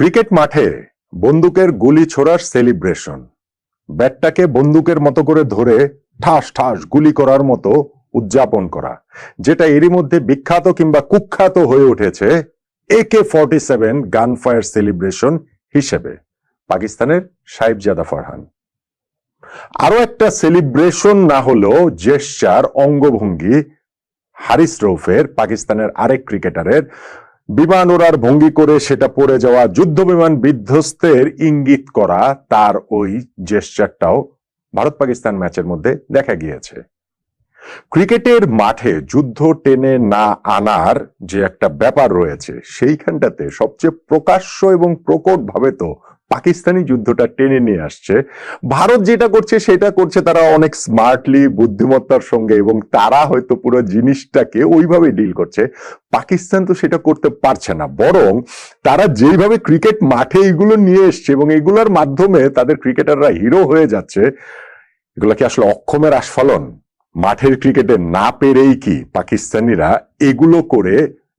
Cricket মাঠে বন্দুকের গুলি ছোড়ার সেলিব্রেশন ব্যাটটাকে বন্দুকের মতো করে ধরে ঠাস ঠাস গুলি করার মতো উদযাপন করা, যেটা এরই মধ্যে বিখ্যাত কিংবা কুখ্যাত হয়ে উঠেছে AK forty seven gun fire celebration হিসেবে, পাকিস্তানের সাহেবজাদা ফারহান। আরও একটা সেলিব্রেশন না হলেও জেস্টার অঙ্গভঙ্গি, হারিস রৌফের, পাকিস্তানের আরেক ক্রিকেটারের বিমান ওড়ার ভঙ্গি করে সেটা পড়ে যাওয়া যুদ্ধ বিমান বিধ্বস্তের ইঙ্গিত করা তার ওই জেস্টারটাও ভারত পাকিস্তান ম্যাচের মধ্যে দেখা গিয়েছে। ক্রিকেটের মাঠে যুদ্ধ টেনে না আনার যে একটা ব্যাপার রয়েছে, সেইখানটাতে সবচেয়ে প্রকাশ্য এবং প্রকট ভাবে তো পাকিস্তানি যুদ্ধটা টেনে নিয়ে আসছে। ভারত যেটা করছে, সেটা করছে তারা অনেক স্মার্টলি বুদ্ধিমত্তার সঙ্গে এবং তারা হয়তো পুরো জিনিসটাকে ওইভাবে ডিল করছে। পাকিস্তান তো সেটা করতে পারছে না, বরং তারা যেইভাবে ক্রিকেট মাঠে এগুলো নিয়ে এসছে এবং এগুলোর মাধ্যমে তাদের ক্রিকেটাররা হিরো হয়ে যাচ্ছে, এগুলো কি আসলে অক্ষমের আস্ফলন? মাঠের ক্রিকেটে না পেরেই কি পাকিস্তানিরা এগুলো করে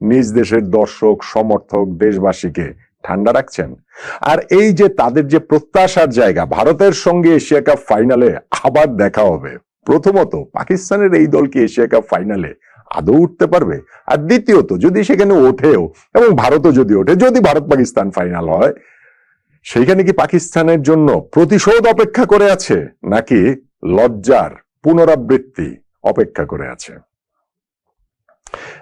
নিজ দেশের দর্শক, সমর্থক, দেশবাসীকে ঠান্ডা রাখছেন। আর এই যে তাদের যে প্রত্যাশার জায়গা, ভারতের সঙ্গে এশিয়া কাপ ফাইনালে আবার দেখা হবে। প্রথমত, পাকিস্তানের এই দল কি এশিয়া কাপ ফাইনালে আদৌ উঠতে পারবে? আর দ্বিতীয়ত, যদি সেখানে ওঠেও, এবং ভারতও যদি ওঠে, যদি ভারত পাকিস্তান ফাইনাল হয়, সেইখানে কি পাকিস্তানের জন্য প্রতিশোধ অপেক্ষা করে আছে, নাকি লজ্জার পুনরাবৃত্তি অপেক্ষা করে আছে?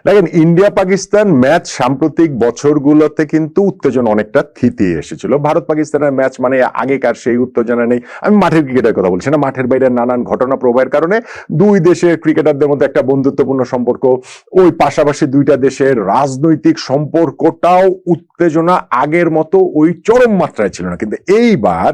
দেখেন ইন্ডিয়া পাকিস্তান ম্যাচ সাম্প্রতিক বছরগুলোতে কিন্তু উত্তেজনা অনেকটা থিতিয়ে এসেছিল। ভারত পাকিস্তানের ম্যাচ মানে আগেকার সেই উত্তেজনা নেই। আমি মাঠের ক্রিকেটের কথা বলছি না, মাঠের বাইরে নানান ঘটনা প্রবাহের কারণে দুই দেশের ক্রিকেটারদের মধ্যে একটা বন্ধুত্বপূর্ণ সম্পর্ক। ওই পাশাপাশি দুইটা দেশের রাজনৈতিক সম্পর্কটাও উত্তেজনা আগের মতো ওই চরম মাত্রায় ছিল না। কিন্তু এইবার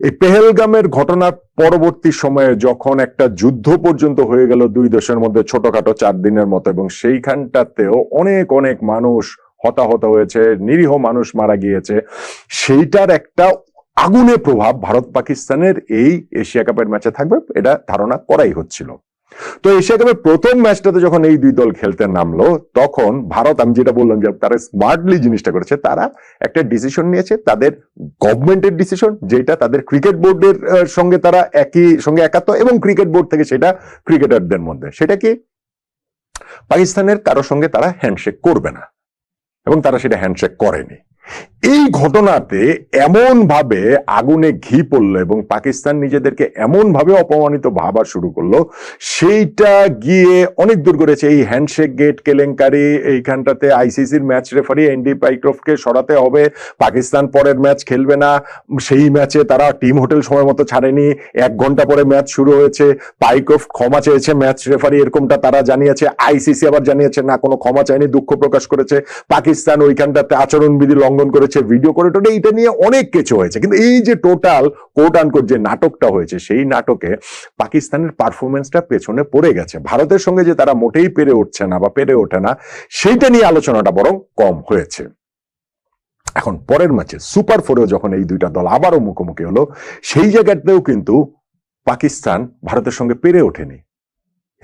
এই পেহেলগামের ঘটনার পরবর্তী সময়ে যখন একটা যুদ্ধ পর্যন্ত হয়ে গেল দুই দেশের মধ্যে ছোটখাটো চার দিনের মতো, এবং সেইখানটাতেও অনেক অনেক মানুষ হতাহত হয়েছে, নিরীহ মানুষ মারা গিয়েছে, সেইটার একটা আগুনে প্রভাব ভারত পাকিস্তানের এই এশিয়া কাপের ম্যাচে থাকবে, এটা ধারণা করাই হচ্ছিল। তো এশিয়া কাপের প্রথম ম্যাচটাতে যখন এই দুই দল খেলতে নামলো, তখন ভারত, আমি যেটা বললাম যে তারা স্মার্টলি জিনিসটা করেছে, তারা একটা ডিসিশন নিয়েছে, তাদের গভর্নমেন্টের ডিসিশন যেটা তাদের ক্রিকেট বোর্ডের সঙ্গে তারা একই, সঙ্গে একাত্ম এবং ক্রিকেট বোর্ড থেকে সেটা ক্রিকেটারদের মধ্যে। সেটা কি? পাকিস্তানের কারোর সঙ্গে তারা হ্যান্ডশেক করবে না। এবং তারা সেটা হ্যান্ডশেক করেনি। এই ঘটনাতে এমন ভাবে আগুনে ঘি পড়ল এবং পাকিস্তান নিজেদেরকে এমন ভাবে অপমানিত ভাবা শুরু করল, সেইটা গিয়ে অনেক দূর করেছে এই হ্যান্ডশেক গেট কেলেঙ্কারি, এইখানটাতে আইসিসির ম্যাচ রেফারি এনডি পাইক্রফকে সরাতে হবে। পাকিস্তান পরের ম্যাচ খেলবে না। সেই ম্যাচে তারা টিম হোটেল সময় মতো ছাড়েনি। এক ঘণ্টা পরে ম্যাচ শুরু হয়েছে। পাইক্রফ ক্ষমা চেয়েছে ম্যাচ রেফারি এরকমটা তারা জানিয়েছে। আইসিসি আবার জানিয়েছে, না, কোনো ক্ষমা চায়নি দুঃখ প্রকাশ করেছে। পাকিস্তান ওইখানটাতে আচরণবিধি লঙ্ঘন করেছে। ভিডিও করে টোটে এইটা নিয়ে অনেক কিছু হয়েছে। কিন্তু এই যে টোটাল কোট আনকোট যে নাটকটা হয়েছে, সেই নাটকে পাকিস্তানের পারফরমেন্সটা পেছনে পড়ে গেছে। ভারতের সঙ্গে যে তারা মোটেই পেরে উঠছে না বা পেরে ওঠে না, সেইটা নিয়ে আলোচনাটা বরং কম হয়েছে। এখন পরের ম্যাচে সুপার ফোরেও যখন এই দুইটা দল আবারও মুখোমুখি হলো, সেই জায়গাতেও কিন্তু পাকিস্তান ভারতের সঙ্গে পেরে ওঠেনি।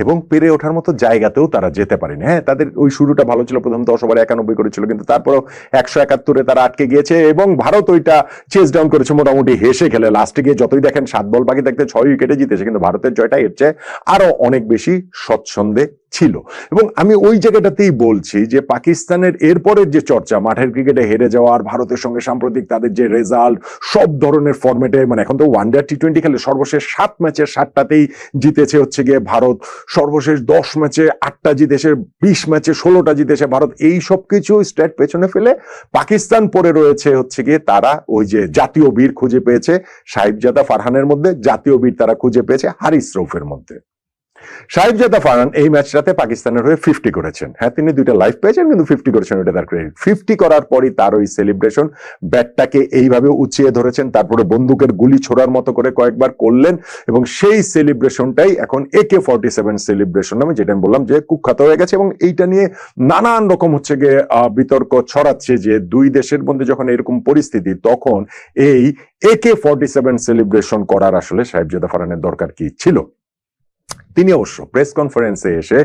এবং পেরে ওঠার মতো জায়গাতেও তারা যেতে পারেনি। হ্যাঁ তাদের ওই শুরুটা ভালো ছিল, প্রথমত দশ ওভারে একানব্বই করেছিল, কিন্তু তারপরেও একশো একাত্তরে তারা আটকে গিয়েছে এবং ভারত ওইটা চেস ডাউন করেছে, মোটামুটি হেসে খেলে। লাস্টে গিয়ে যতই দেখেন, সাত বল বাকি দেখতে ছয় উইকেটে জিতেছে, কিন্তু ভারতের জয়টা এর চেয়ে আরও অনেক বেশি স্বচ্ছন্দে ছিল। এবং আমি ওই জায়গাটাতেই বলছি যে পাকিস্তানের এরপরের যে চর্চা, মাঠের ক্রিকেটে হেরে যাওয়া আর ভারতের সঙ্গে সাম্প্রতিক তাদের যে রেজাল্ট সব ধরনের ফরম্যাটে মানে এখন তো ওয়ান ডে টি টোয়েন্টি খেলে সর্বশেষ সাত ম্যাচের সাতটাতেই জিতেছে হচ্ছে গিয়ে ভারত। সর্বশেষ দশ ম্যাচে আটটা জিতেছে, বিশ ম্যাচে ষোলোটা জিতেছে ভারত। এই সব কিছু স্ট্যাট পেছনে ফেলে পাকিস্তান পরে রয়েছে হচ্ছে গিয়ে তারা ওই যে জাতীয় বীর খুঁজে পেয়েছে সাহিবজাদা ফারহানের মধ্যে জাতীয় বীর তারা খুঁজে পেয়েছে হারিস রৌফের মধ্যে। সাহিবজাদা ফারহান এই ম্যাচটাতে পাকিস্তানের হয়ে ফিফটি করেছেন। হ্যাঁ তিনি দুইটা লাইফ পেয়েছেন, কিন্তু ফিফটি করেছেন ওটা তার ক্রেডিট ফিফটি করার পরই তার ওই সেলিব্রেশন ব্যাটটাকে এইভাবে উঁচিয়ে ধরেছেন, তারপরে বন্দুকের গুলি ছোড়ার মতো করে কয়েকবার করলেন, এবং সেই সেলিব্রেশনটাই এখন একে ফর্টি সেভেন সেলিব্রেশন নামে, যেটা আমি বললাম যে কুখ্যাত হয়ে গেছে, এবং এইটা নিয়ে নানান রকম হচ্ছে গিয়ে বিতর্ক ছড়াচ্ছে যে দুই দেশের মধ্যে যখন এরকম পরিস্থিতি, তখন এই একে ফর্টি সেভেন সেলিব্রেশন করার আসলে সাহেবজাদা ফারহানের দরকার কি ছিল? তিনি অবশ্য প্রেস কনফারেন্সে এসে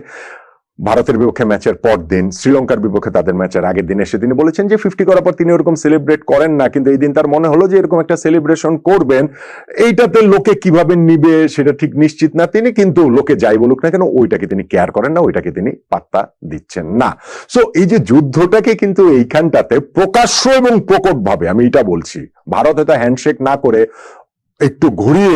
ভারতের বিপক্ষে ম্যাচের পর দিন শ্রীলঙ্কার বিপক্ষে তাদের ম্যাচের আগের দিন এসে তিনি বলেছেন যে ফিফটি করার পর তিনি ওরকম সেলিব্রেট করেন না, কিন্তু এই দিন তার মনে হলো যে এরকম একটা সেলিব্রেশন করবেন। এইটাতে লোকে কীভাবে নিবে সেটা ঠিক নিশ্চিত না। তিনি কিন্তু লোকে যাই বলুক না কেন, ওইটাকে তিনি কেয়ার করেন না, ওইটাকে তিনি পাত্তা দিচ্ছেন না। সো এই যে যুদ্ধটাকে কিন্তু এইখানটাতে প্রকাশ্য এবং প্রকটভাবে, আমি এটা বলছি, ভারত হয়তো হ্যান্ডশেক না করে একটু ঘুরিয়ে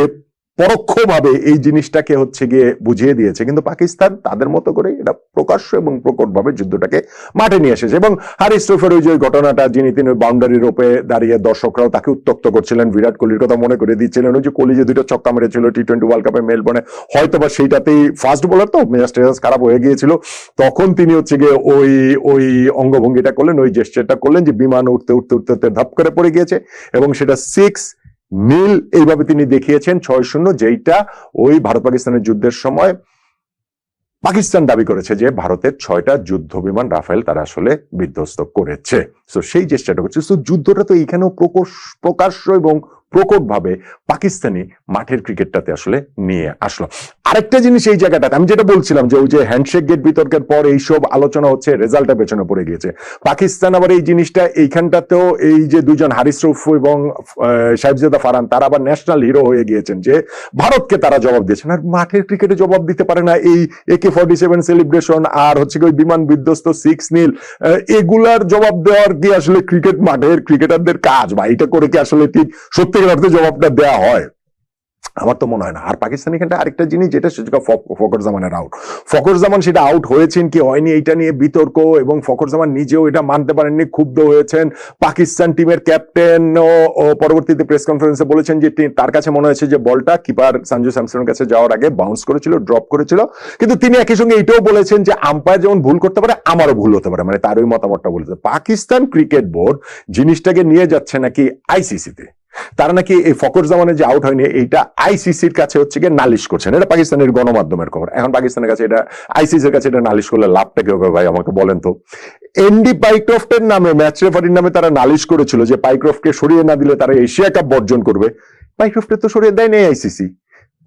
পরোক্ষভাবে এই জিনিসটাকে হচ্ছে গিয়ে বুঝিয়ে দিয়েছে। কিন্তু পাকিস্তান তাদের মতো করে এটা প্রকাশ্য এবং প্রকটভাবে যুদ্ধটাকে মাঠে নিয়ে এসেছে। এবং হারিস রফের ওই যে ঘটনাটা, যিনি তিনি বাউন্ডারি রোপে দাঁড়িয়ে দর্শকরাও তাকে উত্তক্ত করছিলেন। বিরাট কোহলির কথা মনে করে দিচ্ছিলেন। ওই যে কোহলি যে দুটো ছক্কা মেরেছিল টি টোয়েন্টি ওয়ার্ল্ড কাপে মেলবোর্নে হয়তো বা সেইটাতেই ফার্স্ট বোলার তো, মেজাজ টেজাজ খারাপ হয়ে গিয়েছিল। তখন তিনি হচ্ছে গিয়ে ওই ওই অঙ্গভঙ্গিটা করলেন, ওই জেস্টারটা করলেন যে বিমান উঠতে উঠতে উঠতে উঠতে ধাপ করে পড়ে গিয়েছে। এবং সেটা সিক্স নীল এইভাবে তিনি দেখিয়েছেন, ছয় শূন্য, যেইটা ওই ভারত পাকিস্তানের যুদ্ধের সময় পাকিস্তান দাবি করেছে যে ভারতের ছয়টা যুদ্ধ বিমান রাফেল তারা আসলে বিধ্বস্ত করেছে। সো সেই চেষ্টাটা করছে। সো যুদ্ধটা তো এইখানেও প্রকোশ- প্রকাশ্য এবং প্রকটভাবে পাকিস্তানি মাঠের ক্রিকেটটাতে আসলে নিয়ে আসলো। আরেকটা জিনিস এই জায়গাটাতে, আমি যেটা বলছিলাম যে ওই যে হ্যান্ডশেক গেট বিতর্কের পর এইসব আলোচনা হচ্ছে রেজাল্টটা পেছনে পড়ে গিয়েছে। পাকিস্তান আবার এই জিনিসটা, এইখানটাতেও এই যে দুজন হারিস রুফ এবং সাহেবজাদা ফারান তারা আবার ন্যাশনাল হিরো হয়ে গিয়েছেন যে ভারতকে তারা জবাব দিয়েছেন। আর মাঠের ক্রিকেটে জবাব দিতে পারে না এই একে ফর্টি সেভেন সেলিব্রেশন আর হচ্ছে কি ওই বিমান বিধ্বস্ত সিক্স নীল এগুলার জবাব দেওয়ার কি আসলে ক্রিকেট মাঠের ক্রিকেটারদের কাজ? বা এটা করে কি আসলে ঠিক সত্যিকার অর্থে জবাবটা দেওয়া হয়। আমার তো মনে হয় না। আর পাকিস্তান এখানটা আরেকটা জিনিস, যেটা সেটা ফকর জামানের আউট ফকর জামান সেটা আউট হয়েছেন কি হয়নি এটা নিয়ে বিতর্ক এবং ফকর জামান নিজেও এটা মানতে পারেননি, ক্ষুব্ধ হয়েছেন। পাকিস্তান টিমের ক্যাপ্টেন ও পরবর্তীতে প্রেস কনফারেন্সে বলেছেন যে তার কাছে মনে হয়েছে যে বলটা কিপার সঞ্জু স্যামসনের কাছে যাওয়ার আগে বাউন্স করেছিল ড্রপ করেছিল। কিন্তু তিনি একই সঙ্গে এটাও বলেছেন যে আম্পায়ার যেমন ভুল করতে পারে, আমারও ভুল হতে পারে। মানে তার ওই মতামতটা বলেছে। পাকিস্তান ক্রিকেট বোর্ড জিনিসটাকে নিয়ে যাচ্ছে নাকি আইসিসিতে তারা নাকি এই ফকর জামানে যে আউট হয়নি, এইটা আইসিসির কাছে হচ্ছে গিয়ে নালিশ করছেন। এটা পাকিস্তানের গণমাধ্যমের খবর। এখন পাকিস্তানের কাছে এটা আইসিসির কাছে এটা নালিশ করলে লাভটা কি হবে ভাই, আমাকে বলেন তো। এনডি পাইক্রফটের নামে ম্যাচ রেফারির নামে তারা নালিশ করেছিল যে পাইক্রফটকে সরিয়ে না দিলে তারা এশিয়া কাপ বর্জন করবে। পাইক্রফটকে তো সরিয়ে দেয়নি আইসিসি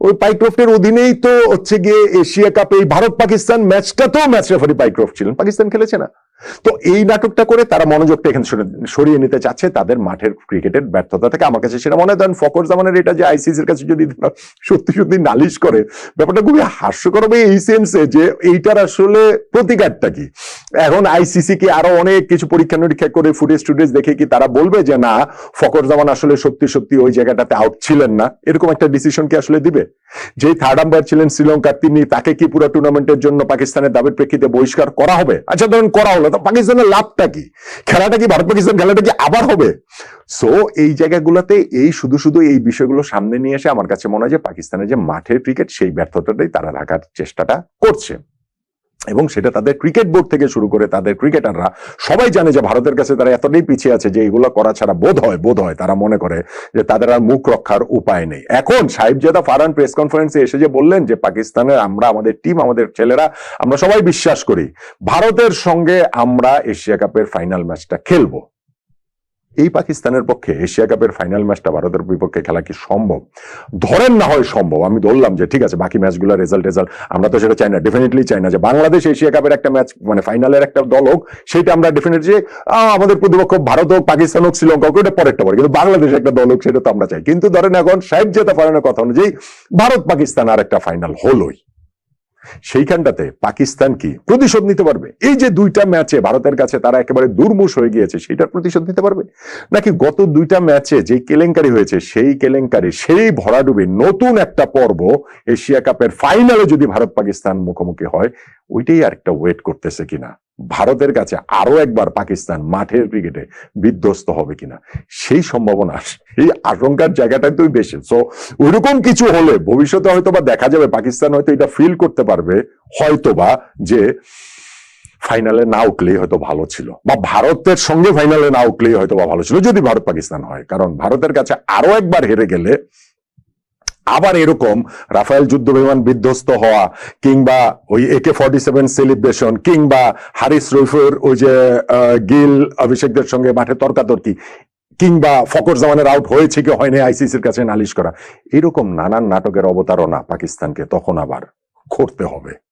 ওই পাইক্রফটের অধীনেই তো হচ্ছে গিয়ে এশিয়া কাপে এই ভারত পাকিস্তান ম্যাচটা তো ম্যাচ রেফারি পাইক্রফট ছিলেন। পাকিস্তান খেলেছে না। তো এই নাটকটা করে তারা মনোযোগটা এখানে সরিয়ে নিতে চাচ্ছে তাদের মাঠের ক্রিকেটের ব্যর্থতা থেকে। আমার কাছে সেটা মনে হয় ফকর জামানের এটা যে আইসিসির কাছে যদি সত্যি সত্যি নালিশ করে, ব্যাপারটা খুবই হাস্যকর হবে এই সেন্সে যে এইটার আসলে প্রতিকারটা কি? এখন আইসিসি কি আরও অনেক কিছু পরীক্ষা নিরীক্ষা করে ফুটেজ টুটেজ দেখে কি তারা বলবে যে না, ফকর জামান আসলে সত্যি সত্যি ওই জায়গাটাতে আউট ছিলেন না? এরকম একটা ডিসিশন কি আসলে দিবে? যে থার্ড আম্পায়ার ছিলেন শ্রীলঙ্কার, তিনি তাকে কি পুরো টুর্নামেন্টের জন্য পাকিস্তানের দাবির প্রেক্ষিতে বহিষ্কার করা হবে? আচ্ছা ধরুন করা হলো। তো, পাকিস্তানের লাভটা কি? খেলাটা কি ভারত পাকিস্তান খেলাটা কি আবার হবে? সো এই জায়গাগুলোতে এই শুধু শুধু এই বিষয়গুলো সামনে নিয়ে এসে আমার কাছে মনে হয় যে পাকিস্তানের যে মাঠের ক্রিকেট সেই ব্যর্থতাটাই তারা রাখার চেষ্টাটা করছে। এবং সেটা তাদের ক্রিকেট বোর্ড থেকে শুরু করে তাদের ক্রিকেটাররা সবাই জানে যে ভারতের কাছে তারা এতটাই পিছিয়ে আছে যে এগুলো করা ছাড়া বোধ হয় বোধ হয় তারা মনে করে যে তাদের আর মুখ রক্ষার উপায় নেই। এখন সাহেবজাদা ফারান প্রেস কনফারেন্সে এসে যে বললেন যে পাকিস্তানের আমরা, আমাদের টিম আমাদের ছেলেরা, আমরা সবাই বিশ্বাস করি, ভারতের সঙ্গে আমরা এশিয়া কাপের ফাইনাল ম্যাচটা খেলব। এই পাকিস্তানের পক্ষে এশিয়া কাপের ফাইনাল ম্যাচটা ভারতের বিপক্ষে খেলা কি সম্ভব? ধরেন না হয় সম্ভব। আমি ধরলাম যে, ঠিক আছে, বাকি ম্যাচগুলো রেজাল্ট রেজাল্ট আমরা তো সেটা চাই না। ডেফিনেটলি চাই না যে, বাংলাদেশ এশিয়া কাপের একটা ম্যাচ মানে ফাইনালের একটা দল হোক, সেটা আমরা ডেফিনেটলি আমাদের প্রতিপক্ষ ভারত হোক, পাকিস্তান হোক, শ্রীলঙ্কা হোক ওটা পরেরটা পরে। কিন্তু বাংলাদেশ একটা দল হোক, সেটা তো আমরা চাই। কিন্তু ধরেন এখন সাহেব জেতা ফারানের কথা অনুযায়ী ভারত পাকিস্তান আর একটা ফাইনাল হলোই। সেইখানটাতে পাকিস্তান কি প্রতিশোধ নিতে পারবে? এই যে দুইটা ম্যাচে ভারতের কাছে তারা একেবারে দুর্মুষ হয়ে গিয়েছে সেইটার প্রতিশোধ নিতে পারবে? নাকি গত দুইটা ম্যাচে যে কেলেঙ্কারি হয়েছে, সেই কেলেঙ্কারি, সেই ভরাডুবি নতুন একটা পর্ব এশিয়া কাপের ফাইনালে যদি ভারত পাকিস্তান মুখোমুখি হয় ওইটাই আরেকটা ওয়েট করতেছে কিনা? ভারতের কাছে আরও একবার পাকিস্তান মাঠের ক্রিকেটে বিধ্বস্ত হবে কিনা? সেই সম্ভাবনা, সেই আশঙ্কার জায়গাটাই তো বেশি। সো ওইরকম কিছু হলে ভবিষ্যতে হয়তো বা দেখা যাবে পাকিস্তান হয়তো এটা ফিল করতে পারবে, হয়তোবা যে ফাইনালে না উঠলেই হয়তো ভালো ছিল। বা ভারতের সঙ্গে ফাইনালে না উঠলেই হয়তো বা ভালো ছিল, যদি ভারত পাকিস্তান হয়। কারণ ভারতের কাছে আরও একবার হেরে গেলে আবার এরকম রাফায়েল যুদ্ধ বিমান বিধ্বস্ত হওয়া, কিংবা ওই একে ফর্টি সেভেন সেলিব্রেশন কিংবা হারিস রইফের ওই যে গিল অভিষেকদের সঙ্গে মাঠে তর্কাতর্কি, কিংবা ফকর জামানের আউট হয়েছে কি হয়নি আইসিসির কাছে নালিশ করা, এরকম নানান নাটকের অবতারণা পাকিস্তানকে তখন আবার করতে হবে।